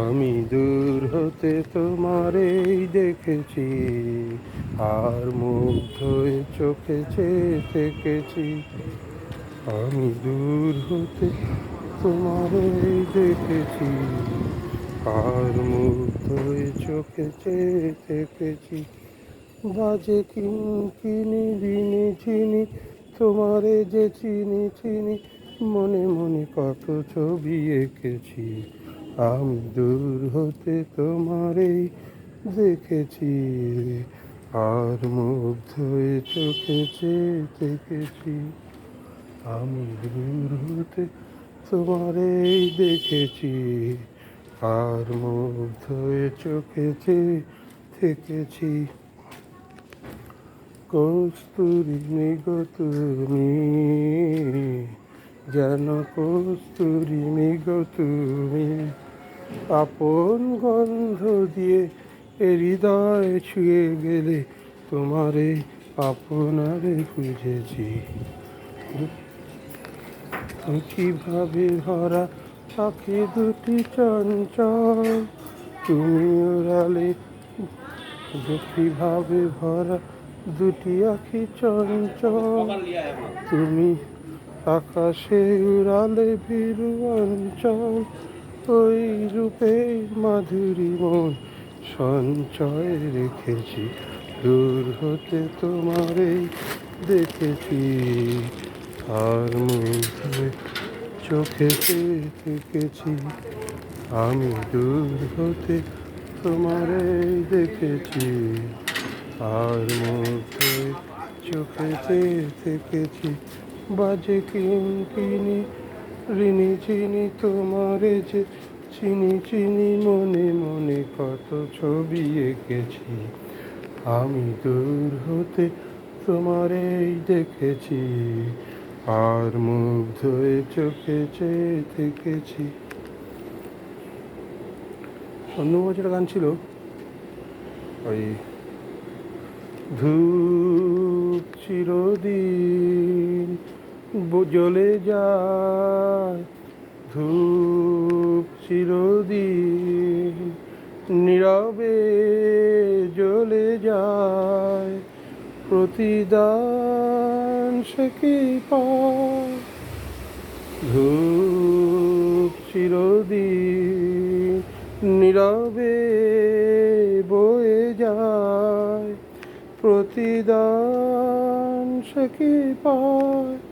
আমি দূর হতে তোমারেই দেখেছি, আর মুগ্ধ চোখে চেয়ে থেকেছি। আমি দূর হতে তোমারেই দেখেছি, আর মুগ্ধ চোখে চেয়ে থেকেছি। বাজে কিনি বিনি চিনি তোমারে যে চিনি চিনি মনে মনে কত ছবি এঁকেছি। আমি দূর হতে তোমারেই দেখেছি, আর মুগ্ধ হয়ে চোখে চেয়ে থেকেছি আমি দূর হতে তোমারেই দেখেছি, আর মুগ্ধ হয়ে চোখে চেয়ে থেকেছি কস্তুরি মৃগ তুমি যেন কস্তুরি মৃগ তুমি। আপন গন্ধ দিয়ে এ হৃদয় ছুঁয়ে গেলে তোমারে আপনারে খুঁজেছি। কীভাবে ভরা পাখি দুটি চঞ্চল, তুমি ওড়ালে কীভাবে ভরা দুটি আখি চঞ্চল। তুমি আকাশে উড়ালে ভীরু অঞ্চল ওই রূপে মাধুরী মন সঞ্চয় রেখেছি। দূর হতে তোমারেই দেখেছি, আর মুখে চোখে দেখেছি। আমি দূর হতে তোমারে দেখেছি, আর মুখে চোখে থেকেছি বাজে কিন কিনি ঋণী চিনি তোমারে যে চিনি চিনি মনে মনে কত ছবি এঁকেছি। আমি দূর হতে তোমারেই দেখেছি, আর মুগ্ধ হয়ে চোখে চেয়ে থেকেছি। অন্য বছর গান ছিল ওই ধূপ চিরদিন জ্বলে যায় ধূপ চিরদিন নীরবে জ্বলে যায় প্রতিদান সে কি ধূপ চিরদিন নীরবে বয়ে যায় প্রতিদান সে কি পায়?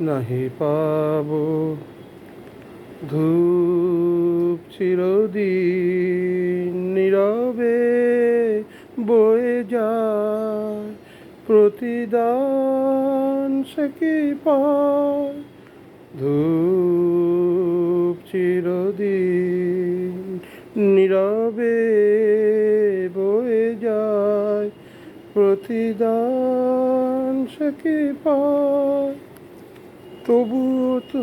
নাহি পাব। ধূপ চিরদিন নীরবে বয়ে যায়। প্রতিদান সে কি পায়? ধূপ চিরদিন নীরবে বয়ে যায়। প্রতিদান সে কি পায়? তবুও তো